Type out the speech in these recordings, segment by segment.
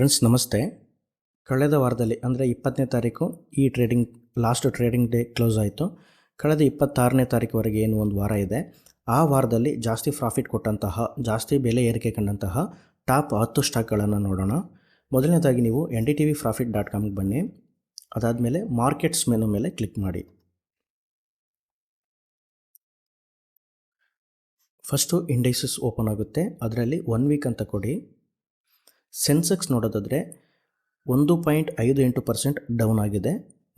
Friends, ನಮಸ್ತೆ. ಕಳೆದ ವಾರದಲ್ಲಿ, ಅಂದರೆ ಇಪ್ಪತ್ತನೇ ತಾರೀಕು, ಈ trading last trading day close ಆಯಿತು. ಕಳೆದ ಇಪ್ಪತ್ತಾರನೇ ತಾರೀಕುವರೆಗೆ ಏನು ಒಂದು ವಾರ ಇದೆ. ಆ ವಾರದಲ್ಲಿ ಜಾಸ್ತಿ ಪ್ರಾಫಿಟ್ ಕೊಟ್ಟಂತಹ, ಜಾಸ್ತಿ ಬೆಲೆ ಏರಿಕೆ ಕಂಡಂತಹ ಟಾಪ್ ಹತ್ತು ಸ್ಟಾಕ್ಗಳನ್ನು ನೋಡೋಣ. ಮೊದಲನೇದಾಗಿ ನೀವು N D T V profit dot ಕಾಮ್ಗೆ ಬನ್ನಿ. ಅದಾದಮೇಲೆ ಮಾರ್ಕೆಟ್ಸ್ ಮೆನು ಮೇಲೆ ಕ್ಲಿಕ್ ಮಾಡಿ. ಫಸ್ಟು ಇಂಡೆಕ್ಸಸ್ ಓಪನ್ ಆಗುತ್ತೆ. ಅದರಲ್ಲಿ ಒನ್ ವೀಕ್ ಅಂತ ಕೊಡಿ. ಸೆನ್ಸೆಕ್ಸ್ ನೋಡೋದಾದರೆ ಒಂದು ಪಾಯಿಂಟ್ ಐದು ಎಂಟು ಪರ್ಸೆಂಟ್ ಡೌನ್ ಆಗಿದೆ.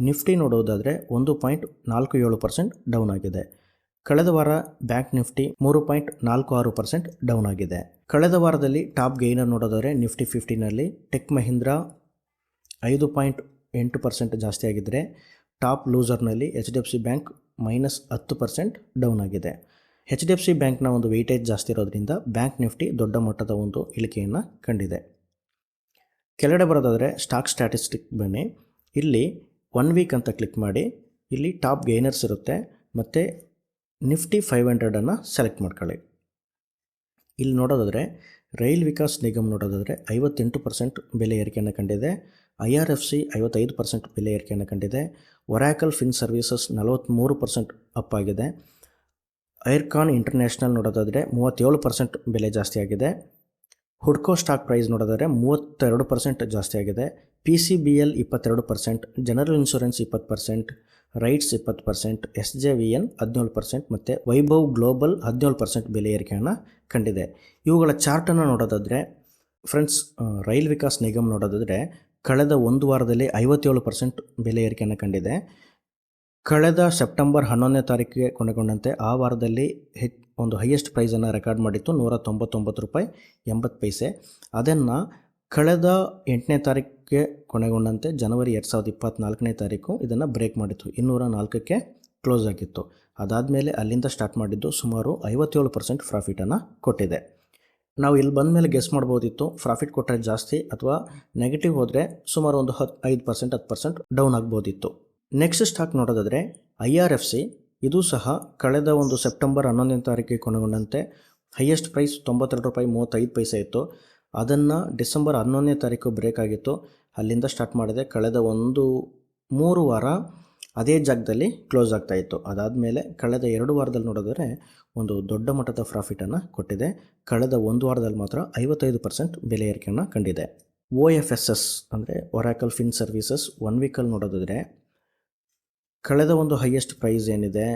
ನಿಫ್ಟಿ ನೋಡೋದಾದರೆ ಒಂದು ಪಾಯಿಂಟ್ ನಾಲ್ಕು ಏಳು ಪರ್ಸೆಂಟ್ ಡೌನ್ ಆಗಿದೆ. ಕಳೆದ ವಾರ ಬ್ಯಾಂಕ್ ನಿಫ್ಟಿ ಮೂರು ಪಾಯಿಂಟ್ ನಾಲ್ಕು ಆರು ಪರ್ಸೆಂಟ್ ಡೌನ್ ಆಗಿದೆ. ಕಳೆದ ವಾರದಲ್ಲಿ ಟಾಪ್ ಗೈನರ್ ನೋಡೋದಾದರೆ ನಿಫ್ಟಿ ಫಿಫ್ಟಿನಲ್ಲಿ ಟೆಕ್ ಮಹೀಂದ್ರಾ ಐದು ಪಾಯಿಂಟ್ ಎಂಟು ಪರ್ಸೆಂಟ್ ಜಾಸ್ತಿ ಆಗಿದ್ದರೆ top ಲೂಸರ್ನಲ್ಲಿ H D F C bank minus ಹತ್ತು ಪರ್ಸೆಂಟ್ ಡೌನ್ ಆಗಿದೆ. ಎಚ್ ಡಿ ಎಫ್ ಸಿ ಬ್ಯಾಂಕ್ನ ಒಂದು ವೆಯ್ಟೇಜ್ ಜಾಸ್ತಿ ಇರೋದ್ರಿಂದ ಬ್ಯಾಂಕ್ ನಿಫ್ಟಿ ದೊಡ್ಡ ಮಟ್ಟದ ಒಂದು ಇಳಿಕೆಯನ್ನು ಕಂಡಿದೆ. ಕೆಳಗಡೆ ಬರೋದಾದರೆ ಸ್ಟಾಕ್ ಸ್ಟ್ಯಾಟಿಸ್ಟಿಕ್ ಬನ್ನಿ. ಇಲ್ಲಿ ಒನ್ ವೀಕ್ ಅಂತ ಕ್ಲಿಕ್ ಮಾಡಿ, ಇಲ್ಲಿ ಟಾಪ್ ಗೈನರ್ಸ್ ಇರುತ್ತೆ, ಮತ್ತು ನಿಫ್ಟಿ ಫೈವ್ ಹಂಡ್ರೆಡನ್ನು ಸೆಲೆಕ್ಟ್ ಮಾಡ್ಕೊಳ್ಳಿ. ಇಲ್ಲಿ ನೋಡೋದಾದರೆ, ರೈಲ್ ವಿಕಾಸ್ ನಿಗಮ್ ನೋಡೋದಾದರೆ ಐವತ್ತೆಂಟು ಪರ್ಸೆಂಟ್ ಬೆಲೆ ಏರಿಕೆಯನ್ನು ಕಂಡಿದೆ ಐ ಆರ್ ಎಫ್ ಸಿ ಐವತ್ತೈದು ಪರ್ಸೆಂಟ್ ಬೆಲೆ ಏರಿಕೆಯನ್ನು ಕಂಡಿದೆ ಒರಾಕಲ್ ಫಿನ್ ಸರ್ವೀಸಸ್ ನಲವತ್ತ್ಮೂರು ಪರ್ಸೆಂಟ್ ಅಪ್ ಆಗಿದೆ ಐರ್ಕಾನ್ ಇಂಟರ್ನ್ಯಾಷನಲ್ ನೋಡೋದಾದರೆ ಮೂವತ್ತೇಳು ಪರ್ಸೆಂಟ್ ಬೆಲೆ ಜಾಸ್ತಿ ಆಗಿದೆ ಹುಡ್ಕೋ ಸ್ಟಾಕ್ ಪ್ರೈಸ್ ನೋಡೋದಾದರೆ ಮೂವತ್ತೆರಡು ಪರ್ಸೆಂಟ್ ಜಾಸ್ತಿ ಆಗಿದೆ. ಪಿ ಸಿ ಬಿ ಎಲ್ ಇಪ್ಪತ್ತೆರಡು ಪರ್ಸೆಂಟ್ ಜನರಲ್ ಇನ್ಶೂರೆನ್ಸ್ ಇಪ್ಪತ್ತು ಪರ್ಸೆಂಟ್ ರೈಟ್ಸ್ ಇಪ್ಪತ್ತು percent S J V N ಹದಿನೇಳು ಪರ್ಸೆಂಟ್ ಮತ್ತು ವೈಭವ್ ಗ್ಲೋಬಲ್ ಹದಿನೇಳು ಪರ್ಸೆಂಟ್ ಬೆಲೆ ಏರಿಕೆಯನ್ನು ಕಂಡಿದೆ. ಇವುಗಳ ಚಾರ್ಟನ್ನು ನೋಡೋದಾದರೆ ಫ್ರೆಂಡ್ಸ್ ರೈಲ್ ವಿಕಾಸ್ ನಿಗಮ್ ನೋಡೋದಾದರೆ ಕಳೆದ ಒಂದು ವಾರದಲ್ಲಿ ಐವತ್ತೇಳು ಪರ್ಸೆಂಟ್ ಬೆಲೆ ಏರಿಕೆಯನ್ನು ಕಂಡಿದೆ. ಕಳೆದ ಸೆಪ್ಟೆಂಬರ್ ಹನ್ನೊಂದನೇ ತಾರೀಕಿಗೆ ಕೊನೆಗೊಂಡಂತೆ ಆ ವಾರದಲ್ಲಿ ಹೆಚ್, ಒಂದು ಹೈಯೆಸ್ಟ್ ಪ್ರೈಸನ್ನು ರೆಕಾರ್ಡ್ ಮಾಡಿತ್ತು ನೂರ ತೊಂಬತ್ತೊಂಬತ್ತು ರೂಪಾಯಿ ಎಂಬತ್ತು ಪೈಸೆ. ಅದನ್ನು ಕಳೆದ ಎಂಟನೇ ತಾರೀಕಿಗೆ ಕೊನೆಗೊಂಡಂತೆ, ಜನವರಿ ಎರಡು ಸಾವಿರದ ಇಪ್ಪತ್ತ್ನಾಲ್ಕನೇ ತಾರೀಕು ಇದನ್ನು ಬ್ರೇಕ್ ಮಾಡಿತ್ತು, ಇನ್ನೂರ ನಾಲ್ಕಕ್ಕೆ ಕ್ಲೋಸ್ ಆಗಿತ್ತು. ಅದಾದಮೇಲೆ ಅಲ್ಲಿಂದ ಸ್ಟಾರ್ಟ್ ಮಾಡಿದ್ದು ಸುಮಾರು ಐವತ್ತೇಳು ಪರ್ಸೆಂಟ್ ಪ್ರಾಫಿಟನ್ನು ಕೊಟ್ಟಿದೆ. ನಾವು ಇಲ್ಲಿ ಬಂದ ಮೇಲೆ ಗೆಸ್ ಮಾಡ್ಬೋದಿತ್ತು, ಪ್ರಾಫಿಟ್ ಕೊಟ್ಟರೆ ಜಾಸ್ತಿ ಅಥವಾ ನೆಗೆಟಿವ್ ಹೋದರೆ ಸುಮಾರು ಒಂದು ಹತ್ತು ಐದು ಪರ್ಸೆಂಟ್, ಹತ್ತು ಪರ್ಸೆಂಟ್ ಡೌನ್ ಆಗ್ಬೋದಿತ್ತು. ನೆಕ್ಸ್ಟ್ ಸ್ಟಾಕ್ ನೋಡೋದಾದರೆ ಐ ಆರ್ ಎಫ್ ಸಿ ಇದು ಸಹ ಕಳೆದ ಒಂದು ಸೆಪ್ಟೆಂಬರ್ ಹನ್ನೊಂದನೇ ತಾರೀಕಿಗೆ ಕೊನೆಗೊಂಡಂತೆ. ಹೈಯೆಸ್ಟ್ ಪ್ರೈಸ್ ತೊಂಬತ್ತೆರಡು ರೂಪಾಯಿ ಮೂವತ್ತೈದು ಪೈಸೆ ಇತ್ತು. ಅದನ್ನು ಡಿಸೆಂಬರ್ ಹನ್ನೊಂದನೇ ತಾರೀಕು ಬ್ರೇಕ್ ಆಗಿತ್ತು. ಅಲ್ಲಿಂದ ಸ್ಟಾರ್ಟ್ ಮಾಡಿದೆ. ಕಳೆದ ಒಂದು ಮೂರು ವಾರ ಅದೇ ಜಾಗದಲ್ಲಿ ಕ್ಲೋಸ್ ಆಗ್ತಾ ಇತ್ತು. ಅದಾದಮೇಲೆ ಕಳೆದ ಎರಡು ವಾರದಲ್ಲಿ ನೋಡಿದ್ರೆ ಒಂದು ದೊಡ್ಡ ಮಟ್ಟದ ಪ್ರಾಫಿಟನ್ನು ಕೊಟ್ಟಿದೆ. ಕಳೆದ ಒಂದು ವಾರದಲ್ಲಿ ಮಾತ್ರ ಐವತ್ತೈದು ಪರ್ಸೆಂಟ್ ಬೆಲೆ ಏರಿಕೆಯನ್ನು ಕಂಡಿದೆ. ಓ ಎಫ್ ಎಸ್ ಎಸ್ ಅಂದರೆ Oracle Fin Services one weekly ನೋಡೋದಾದರೆ ಕಳೆದ ಒಂದು ಹೈಯೆಸ್ಟ್ ಪ್ರೈಸ್ ಏನಿದೆ,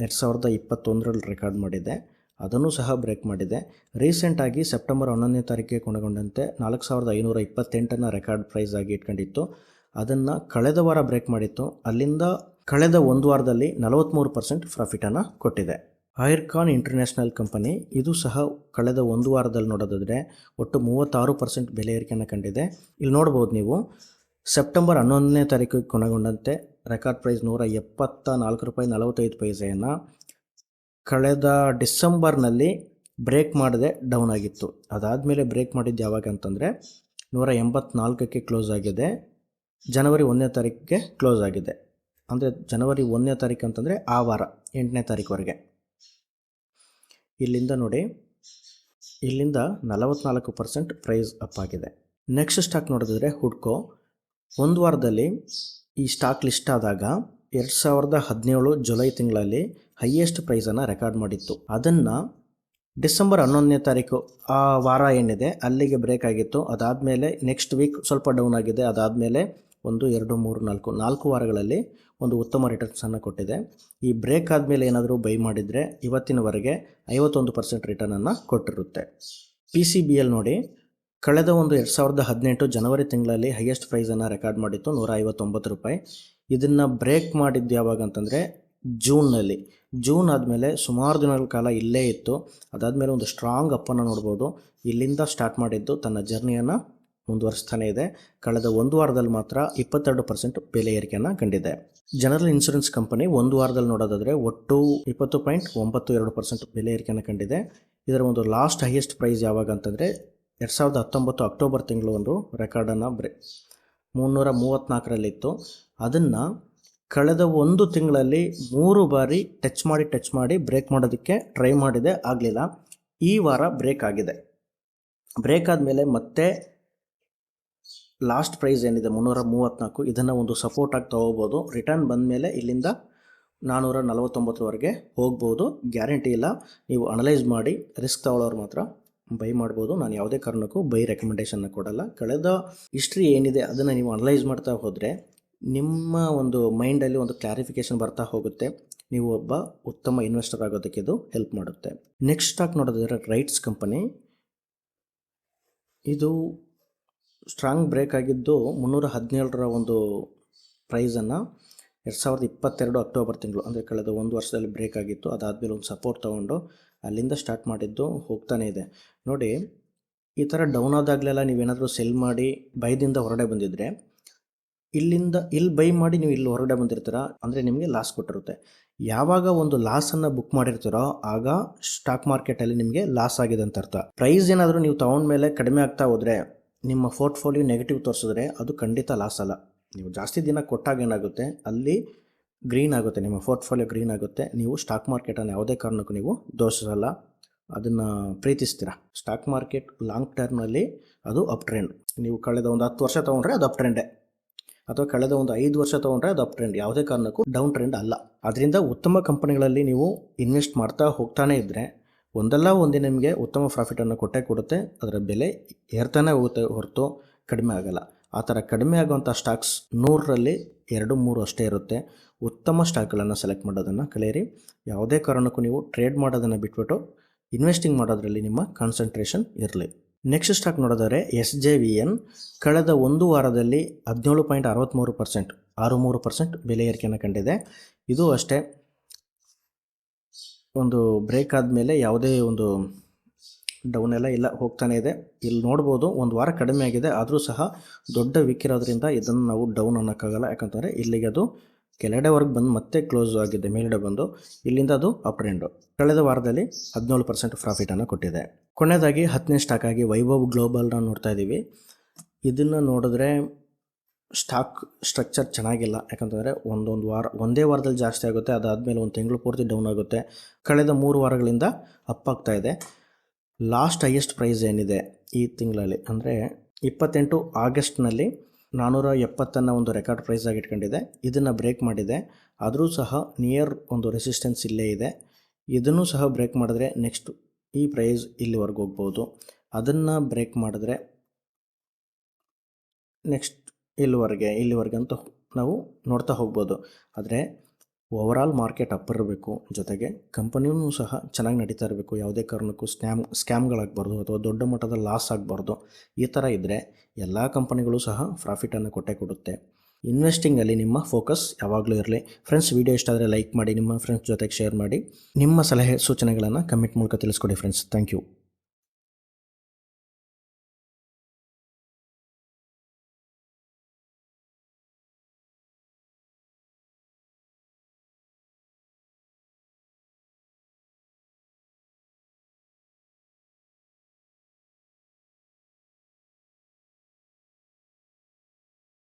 ಎರಡು ಸಾವಿರದ ಇಪ್ಪತ್ತೊಂದರಲ್ಲಿ ರೆಕಾರ್ಡ್ ಮಾಡಿದೆ. ಅದನ್ನು ಸಹ ಬ್ರೇಕ್ ಮಾಡಿದೆ. ರೀಸೆಂಟಾಗಿ ಸೆಪ್ಟೆಂಬರ್ ಹನ್ನೊಂದನೇ ತಾರೀಕಿಗೆ ಕೊನೆಗೊಂಡಂತೆ ನಾಲ್ಕು ಸಾವಿರದ ಐನೂರ ಇಪ್ಪತ್ತೆಂಟನ್ನು ರೆಕಾರ್ಡ್ ಪ್ರೈಸ್ ಆಗಿ ಇಟ್ಕೊಂಡಿತ್ತು. ಅದನ್ನು ಕಳೆದ ವಾರ ಬ್ರೇಕ್ ಮಾಡಿತ್ತು. ಅಲ್ಲಿಂದ ಕಳೆದ ಒಂದು ವಾರದಲ್ಲಿ ನಲವತ್ತ್ಮೂರು ಪರ್ಸೆಂಟ್ ಪ್ರಾಫಿಟನ್ನು ಕೊಟ್ಟಿದೆ. ಐರ್ಕಾನ್ ಇಂಟರ್ನ್ಯಾಷನಲ್ ಕಂಪನಿ ಇದು ಸಹ ಕಳೆದ ಒಂದು ವಾರದಲ್ಲಿ ನೋಡೋದಾದರೆ ಒಟ್ಟು ಮೂವತ್ತಾರು ಪರ್ಸೆಂಟ್ ಬೆಲೆ ಏರಿಕೆಯನ್ನು ಕಂಡಿದೆ. ಇಲ್ಲಿ ನೋಡ್ಬೋದು ನೀವು ಸೆಪ್ಟೆಂಬರ್ ಹನ್ನೊಂದನೇ ತಾರೀಕಿಗೆ ಕೊನೆಗೊಂಡಂತೆ ರೆಕಾರ್ಡ್ ಪ್ರೈಸ್ ನೂರ ಎಪ್ಪತ್ತ ನಾಲ್ಕು ರೂಪಾಯಿ ನಲವತ್ತೈದು ಪೈಸೆಯನ್ನು ಕಳೆದ ಡಿಸೆಂಬರ್ನಲ್ಲಿ ಬ್ರೇಕ್ ಮಾಡದೆ ಡೌನ್ ಆಗಿತ್ತು. ಅದಾದಮೇಲೆ ಬ್ರೇಕ್ ಮಾಡಿದ್ದು ಯಾವಾಗ ಅಂತಂದರೆ ನೂರ ಎಂಬತ್ನಾಲ್ಕಕ್ಕೆ ಕ್ಲೋಸ್ ಆಗಿದೆ. ಜನವರಿ ಒಂದನೇ ತಾರೀಕಿಗೆ ಕ್ಲೋಸ್ ಆಗಿದೆ. ಅಂದರೆ ಜನವರಿ ಒಂದನೇ ತಾರೀಕು ಅಂತಂದರೆ ಆ ವಾರ, ಎಂಟನೇ ತಾರೀಕುವರೆಗೆ. ಇಲ್ಲಿಂದ ನೋಡಿ, ಇಲ್ಲಿಂದ ನಲವತ್ನಾಲ್ಕು ಪರ್ಸೆಂಟ್ ಪ್ರೈಸ್ ಅಪ್ ಆಗಿದೆ. ನೆಕ್ಸ್ಟ್ ಸ್ಟಾಕ್ ನೋಡಿದ್ರೆ ಹುಡ್ಕೋ ಒಂದು ವಾರದಲ್ಲಿ ಈ ಸ್ಟಾಕ್ ಲಿಸ್ಟ್ ಆದಾಗ ಎರಡು ಸಾವಿರದ ಹದಿನೇಳು ಜುಲೈ ತಿಂಗಳಲ್ಲಿ ಹೈಯೆಸ್ಟ್ ಪ್ರೈಸನ್ನು ರೆಕಾರ್ಡ್ ಮಾಡಿತ್ತು. ಅದನ್ನು ಡಿಸೆಂಬರ್ ಹನ್ನೊಂದನೇ ತಾರೀಕು ಆ ವಾರ ಏನಿದೆ, ಅಲ್ಲಿಗೆ ಬ್ರೇಕ್ ಆಗಿತ್ತು. ಅದಾದಮೇಲೆ ನೆಕ್ಸ್ಟ್ ವೀಕ್ ಸ್ವಲ್ಪ ಡೌನ್ ಆಗಿದೆ. ಅದಾದಮೇಲೆ ಒಂದು ಎರಡು ಮೂರು ನಾಲ್ಕು ನಾಲ್ಕು ವಾರಗಳಲ್ಲಿ ಒಂದು ಉತ್ತಮ ರಿಟರ್ನ್ಸನ್ನು ಕೊಟ್ಟಿದೆ. ಈ ಬ್ರೇಕ್ ಆದಮೇಲೆ ಏನಾದರೂ ಬೈ ಮಾಡಿದರೆ ಇವತ್ತಿನವರೆಗೆ ಐವತ್ತೊಂದು ಪರ್ಸೆಂಟ್ ರಿಟರ್ನನ್ನು ಕೊಟ್ಟಿರುತ್ತೆ. ಪಿ ಸಿ ಬಿ ಎಲ್ ನೋಡಿ ಕಳೆದ ಒಂದು ಎರಡು ಸಾವಿರದ ಹದಿನೆಂಟು ಜನವರಿ ತಿಂಗಳಲ್ಲಿ ಹೈಯೆಸ್ಟ್ ಪ್ರೈಸನ್ನು ರೆಕಾರ್ಡ್ ಮಾಡಿತ್ತು ನೂರ ಐವತ್ತೊಂಬತ್ತು ರೂಪಾಯಿ. ಇದನ್ನು ಬ್ರೇಕ್ ಮಾಡಿದ್ದು ಯಾವಾಗ ಅಂತಂದರೆ ಜೂನ್ನಲ್ಲಿ ಜೂನ್ ಆದಮೇಲೆ ಸುಮಾರು ದಿನಗಳ ಕಾಲ ಇಲ್ಲೇ ಇತ್ತು. ಅದಾದಮೇಲೆ ಒಂದು ಸ್ಟ್ರಾಂಗ್ ಅಪ್ಪನ್ನು ನೋಡ್ಬೋದು. ಇಲ್ಲಿಂದ ಸ್ಟಾರ್ಟ್ ಮಾಡಿದ್ದು ತನ್ನ ಜರ್ನಿಯನ್ನು ಮುಂದುವರಿಸ್ತಾನೆ ಇದೆ. ಕಳೆದ ಒಂದು ವಾರದಲ್ಲಿ ಮಾತ್ರ ಇಪ್ಪತ್ತೆರಡು ಪರ್ಸೆಂಟ್ ಬೆಲೆ ಏರಿಕೆಯನ್ನು ಕಂಡಿದೆ. ಜನರಲ್ ಇನ್ಶೂರೆನ್ಸ್ ಕಂಪನಿ ಒಂದು ವಾರದಲ್ಲಿ ನೋಡೋದಾದರೆ ಒಟ್ಟು ಇಪ್ಪತ್ತು ಪಾಯಿಂಟ್ ಒಂಬತ್ತು ಎರಡು ಪರ್ಸೆಂಟ್ ಬೆಲೆ ಏರಿಕೆಯನ್ನು ಕಂಡಿದೆ. ಇದರ ಒಂದು ಲಾಸ್ಟ್ ಹೈಯೆಸ್ಟ್ ಪ್ರೈಸ್ ಯಾವಾಗ ಅಂತಂದರೆ ಎರಡು ಸಾವಿರದ ಹತ್ತೊಂಬತ್ತು ಅಕ್ಟೋಬರ್ ತಿಂಗಳು ಒಂದು ರೆಕಾರ್ಡನ್ನು ಬ್ರೇ ಮುನ್ನೂರ ಮೂವತ್ತ್ನಾಲ್ಕರಲ್ಲಿತ್ತು ಅದನ್ನು ಕಳೆದ ಒಂದು ತಿಂಗಳಲ್ಲಿ ಮೂರು ಬಾರಿ ಟಚ್ ಮಾಡಿ ಟಚ್ ಮಾಡಿ ಬ್ರೇಕ್ ಮಾಡೋದಕ್ಕೆ ಟ್ರೈ ಮಾಡಿದೆ, ಆಗಲಿಲ್ಲ. ಈ ವಾರ ಬ್ರೇಕ್ ಆಗಿದೆ. ಬ್ರೇಕ್ ಆದಮೇಲೆ ಮತ್ತೆ ಲಾಸ್ಟ್ ಪ್ರೈಸ್ ಏನಿದೆ ಮುನ್ನೂರ ಮೂವತ್ತ್ನಾಲ್ಕು ಇದನ್ನು ಒಂದು ಸಪೋರ್ಟ್ ಆಗಿ ತೊಗೋಬೋದು. ರಿಟರ್ನ್ ಬಂದಮೇಲೆ ಇಲ್ಲಿಂದ ನಾನ್ನೂರ ನಲವತ್ತೊಂಬತ್ತರವರೆಗೆ ಹೋಗ್ಬೋದು. ಗ್ಯಾರಂಟಿ ಇಲ್ಲ. ನೀವು ಅನಲೈಸ್ ಮಾಡಿ ರಿಸ್ಕ್ ತಗೊಳ್ಳೋರು ಮಾತ್ರ ಬೈ ಮಾಡ್ಬೋದು. ನಾನು ಯಾವುದೇ ಕಾರಣಕ್ಕೂ ಬೈ ರೆಕಮೆಂಡೇಷನ್ನ ಕೊಡಲ್ಲ. ಕಳೆದ ಹಿಸ್ಟ್ರಿ ಏನಿದೆ ಅದನ್ನು ನೀವು ಅನಲೈಸ್ ಮಾಡ್ತಾ ಹೋದರೆ ನಿಮ್ಮ ಒಂದು ಮೈಂಡಲ್ಲಿ ಒಂದು ಕ್ಲಾರಿಫಿಕೇಷನ್ ಬರ್ತಾ ಹೋಗುತ್ತೆ. ನೀವು ಒಬ್ಬ ಉತ್ತಮ ಇನ್ವೆಸ್ಟರ್ ಆಗೋದಕ್ಕೆ ಇದು ಹೆಲ್ಪ್ ಮಾಡುತ್ತೆ. ನೆಕ್ಸ್ಟ್ ಸ್ಟಾಕ್ ನೋಡೋದಾದರೆ ರೈಟ್ಸ್ ಕಂಪನಿ ಇದು ಸ್ಟ್ರಾಂಗ್ ಬ್ರೇಕ್ ಆಗಿದ್ದು ಮುನ್ನೂರ ಹದಿನೇಳರ ಒಂದು ಪ್ರೈಸನ್ನು ಎರಡು ಸಾವಿರದ ಇಪ್ಪತ್ತೆರಡು ಅಕ್ಟೋಬರ್ ತಿಂಗಳು, ಅಂದರೆ ಕಳೆದ ಒಂದು ವರ್ಷದಲ್ಲಿ ಬ್ರೇಕ್ ಆಗಿತ್ತು. ಅದಾದಮೇಲೆ ಒಂದು ಸಪೋರ್ಟ್ ತೊಗೊಂಡು ಅಲ್ಲಿಂದ ಸ್ಟಾರ್ಟ್ ಮಾಡಿದ್ದು ಹೋಗ್ತಾನೆ ಇದೆ. ನೋಡಿ, ಈ ಥರ ಡೌನ್ ಆದಾಗಲೆಲ್ಲ ನೀವೇನಾದರೂ ಸೆಲ್ ಮಾಡಿ ಬೈದಿಂದ ಹೊರಗಡೆ ಬಂದಿದ್ದರೆ ಇಲ್ಲಿಂದ, ಇಲ್ಲಿ ಬೈ ಮಾಡಿ ನೀವು ಇಲ್ಲಿ ಹೊರಗಡೆ ಬಂದಿರ್ತೀರ? ಅಂದರೆ ನಿಮಗೆ ಲಾಸ್ ಕೊಟ್ಟಿರುತ್ತೆ. ಯಾವಾಗ ಒಂದು ಲಾಸನ್ನು ಬುಕ್ ಮಾಡಿರ್ತೀರೋ, ಆಗ ಸ್ಟಾಕ್ ಮಾರ್ಕೆಟಲ್ಲಿ ನಿಮಗೆ ಲಾಸ್ ಆಗಿದೆ ಅಂತ ಅರ್ಥ. ಪ್ರೈಸ್ ಏನಾದರೂ ನೀವು ತಗೊಂಡ್ಮೇಲೆ ಕಡಿಮೆ ಆಗ್ತಾ ಹೋದರೆ, ನಿಮ್ಮ ಪೋರ್ಟ್ಫೋಲಿಯೋ ನೆಗೆಟಿವ್ ತೋರಿಸಿದ್ರೆ ಅದು ಖಂಡಿತ ಲಾಸ್ ಅಲ್ಲ. ನೀವು ಜಾಸ್ತಿ ದಿನ ಕೊಟ್ಟಾಗ ಏನಾಗುತ್ತೆ? ಅಲ್ಲಿ ಗ್ರೀನ್ ಆಗುತ್ತೆ, ನಿಮ್ಮ ಪೋರ್ಟ್ಫೋಲಿಯೋ ಗ್ರೀನ್ ಆಗುತ್ತೆ. ನೀವು ಸ್ಟಾಕ್ ಮಾರ್ಕೆಟನ್ನು ಯಾವುದೇ ಕಾರಣಕ್ಕೂ ನೀವು ದೋಷಿಸಲ್ಲ ಅದನ್ನು ಪ್ರೀತಿಸ್ತೀರ? ಸ್ಟಾಕ್ ಮಾರ್ಕೆಟ್ ಲಾಂಗ್ ಟರ್ಮ್ನಲ್ಲಿ ಅದು ಅಪ್ ಟ್ರೆಂಡ್ ನೀವು ಕಳೆದ ಒಂದು ಹತ್ತು ವರ್ಷ ತೊಗೊಂಡ್ರೆ ಅದು ಅಪ್ ಟ್ರೆಂಡೇ ಅಥವಾ ಕಳೆದ ಒಂದು ಐದು ವರ್ಷ ತೊಗೊಂಡ್ರೆ ಅದು ಅಪ್ ಟ್ರೆಂಡ್ ಯಾವುದೇ ಕಾರಣಕ್ಕೂ ಡೌನ್ ಟ್ರೆಂಡ್ ಅಲ್ಲ. ಅದರಿಂದ ಉತ್ತಮ ಕಂಪನಿಗಳಲ್ಲಿ ನೀವು ಇನ್ವೆಸ್ಟ್ ಮಾಡ್ತಾ ಹೋಗ್ತಾನೆ ಇದ್ದರೆ ಒಂದಲ್ಲ ಒಂದೇ ನಿಮಗೆ ಉತ್ತಮ ಪ್ರಾಫಿಟನ್ನು ಕೊಟ್ಟೇ ಕೊಡುತ್ತೆ. ಅದರ ಬೆಲೆ ಏರ್ತಾನೆ ಹೋಗುತ್ತೆ ಹೊರತು ಕಡಿಮೆ ಆಗಲ್ಲ. ಆ ಥರ ಕಡಿಮೆ ಆಗುವಂಥ ಸ್ಟಾಕ್ಸ್ ನೂರರಲ್ಲಿ ಎರಡು ಮೂರು ಅಷ್ಟೇ ಇರುತ್ತೆ. ಉತ್ತಮ ಸ್ಟಾಕ್ಗಳನ್ನು ಸೆಲೆಕ್ಟ್ ಮಾಡೋದನ್ನು ಕಲಿಯಿರಿ. ಯಾವುದೇ ಕಾರಣಕ್ಕೂ ನೀವು ಟ್ರೇಡ್ ಮಾಡೋದನ್ನು ಬಿಟ್ಬಿಟ್ಟು ಇನ್ವೆಸ್ಟಿಂಗ್ ಮಾಡೋದ್ರಲ್ಲಿ ನಿಮ್ಮ ಕಾನ್ಸಂಟ್ರೇಷನ್ ಇರಲಿ. ನೆಕ್ಸ್ಟ್ ಸ್ಟಾಕ್ ನೋಡೋದಾದ್ರೆ ಎಸ್ ಜೆ ವಿ ಎನ್. ಕಳೆದ ಒಂದು ವಾರದಲ್ಲಿ ಹದಿನೇಳು ಪಾಯಿಂಟ್ ಅರವತ್ತ್ಮೂರು ಪರ್ಸೆಂಟ್ ಆರು ಮೂರು ಪರ್ಸೆಂಟ್ ಬೆಲೆ ಏರಿಕೆಯನ್ನು ಕಂಡಿದೆ. ಇದು ಅಷ್ಟೇ ಒಂದು ಬ್ರೇಕ್ ಆದಮೇಲೆ ಯಾವುದೇ ಒಂದು ಡೌನ್ ಎಲ್ಲ ಇಲ್ಲ, ಹೋಗ್ತಾನೆ ಇದೆ. ಇಲ್ಲಿ ನೋಡ್ಬೋದು ಒಂದು ವಾರ ಕಡಿಮೆ ಆಗಿದೆ, ಆದರೂ ಸಹ ದೊಡ್ಡ ವೀಕ್ ಇರೋದ್ರಿಂದ ಇದನ್ನು ನಾವು ಡೌನ್ ಅನ್ನೋಕ್ಕಾಗಲ್ಲ. ಯಾಕಂತಂದರೆ ಇಲ್ಲಿಗೆ ಅದು ಕೆಳಗಡೆವರೆಗೆ ಬಂದು ಮತ್ತೆ ಕ್ಲೋಸ್ ಆಗಿದೆ, ಮೇಲ್ಗಡೆ ಬಂದು. ಇಲ್ಲಿಂದ ಅದು ಅಪ್ ಟ್ರೆಂಡು ಕಳೆದ ವಾರದಲ್ಲಿ ಹದಿನೇಳು ಪರ್ಸೆಂಟ್ ಪ್ರಾಫಿಟನ್ನು ಕೊಟ್ಟಿದೆ. ಕೊನೆಯದಾಗಿ ಹತ್ತನೇ ಸ್ಟಾಕ್ ಆಗಿ ವೈಭವ್ ಗ್ಲೋಬಲ್ನ ನೋಡ್ತಾ ಇದ್ದೀವಿ ಇದನ್ನು ನೋಡಿದ್ರೆ ಸ್ಟಾಕ್ ಸ್ಟ್ರಕ್ಚರ್ ಚೆನ್ನಾಗಿಲ್ಲ. ಯಾಕಂತಂದರೆ ಒಂದೊಂದು ವಾರ, ಒಂದೇ ವಾರದಲ್ಲಿ ಜಾಸ್ತಿ ಆಗುತ್ತೆ, ಅದಾದಮೇಲೆ ಒಂದು ತಿಂಗಳು ಪೂರ್ತಿ ಡೌನ್ ಆಗುತ್ತೆ. ಕಳೆದ ಮೂರು ವಾರಗಳಿಂದ ಅಪ್ ಆಗ್ತಾ ಇದೆ. ಲಾಸ್ಟ್ ಹೈಯೆಸ್ಟ್ ಪ್ರೈಸ್ ಏನಿದೆ ಈ ತಿಂಗಳಲ್ಲಿ ಅಂದರೆ ಇಪ್ಪತ್ತೆಂಟು ಆಗಸ್ಟ್ನಲ್ಲಿ ನಾನ್ನೂರ ಎಪ್ಪತ್ತನ್ನು ಒಂದು ರೆಕಾರ್ಡ್ ಪ್ರೈಸ್ ಆಗಿ ಇಟ್ಕೊಂಡಿದೆ ಇದನ್ನು ಬ್ರೇಕ್ ಮಾಡಿದೆ. ಆದರೂ ಸಹ ನಿಯರ್ ಒಂದು ರೆಸಿಸ್ಟೆನ್ಸ್ ಇಲ್ಲೇ ಇದೆ. ಇದನ್ನು ಸಹ ಬ್ರೇಕ್ ಮಾಡಿದ್ರೆ ನೆಕ್ಸ್ಟ್ ಈ ಪ್ರೈಸ್ ಇಲ್ಲಿವರೆಗೂ ಹೋಗ್ಬೋದು. ಅದನ್ನು ಬ್ರೇಕ್ ಮಾಡಿದ್ರೆ ನೆಕ್ಸ್ಟ್ ಇಲ್ಲಿವರೆಗೆ, ಇಲ್ಲಿವರೆಗಂತೂ ನಾವು ನೋಡ್ತಾ ಹೋಗ್ಬೋದು. ಆದರೆ ಓವರಾಲ್ ಮಾರ್ಕೆಟ್ ಅಪ್ ಇರಬೇಕು. ಜೊತೆಗೆ ಕಂಪನಿಯೂ ಸಹ ಚೆನ್ನಾಗಿ ನಡೀತಾ ಇರಬೇಕು. ಯಾವುದೇ ಕಾರಣಕ್ಕೂ ಸ್ಕ್ಯಾಮ್ ಸ್ಕ್ಯಾಮ್ಗಳಾಗಬಾರ್ದು ಅಥವಾ ದೊಡ್ಡ ಮಟ್ಟದ ಲಾಸ್ ಆಗಬಾರ್ದು ಈ ಥರ ಇದ್ದರೆ ಎಲ್ಲ ಕಂಪನಿಗಳು ಸಹ ಪ್ರಾಫಿಟನ್ನು ಕೊಟ್ಟೇ ಕೊಡುತ್ತೆ. ಇನ್ವೆಸ್ಟಿಂಗಲ್ಲಿ ನಿಮ್ಮ ಫೋಕಸ್ ಯಾವಾಗಲೂ ಇರಲಿ. ಫ್ರೆಂಡ್ಸ್ ವಿಡಿಯೋ ಇಷ್ಟ ಆದರೆ ಲೈಕ್ ಮಾಡಿ, ನಿಮ್ಮ ಫ್ರೆಂಡ್ಸ್ ಜೊತೆಗೆ ಶೇರ್ ಮಾಡಿ. ನಿಮ್ಮ ಸಲಹೆ ಸೂಚನೆಗಳನ್ನು ಕಮೆಂಟ್ ಮೂಲಕ ತಿಳಿಸ್ಕೊಡಿ ಫ್ರೆಂಡ್ಸ್ ಥ್ಯಾಂಕ್ ಯು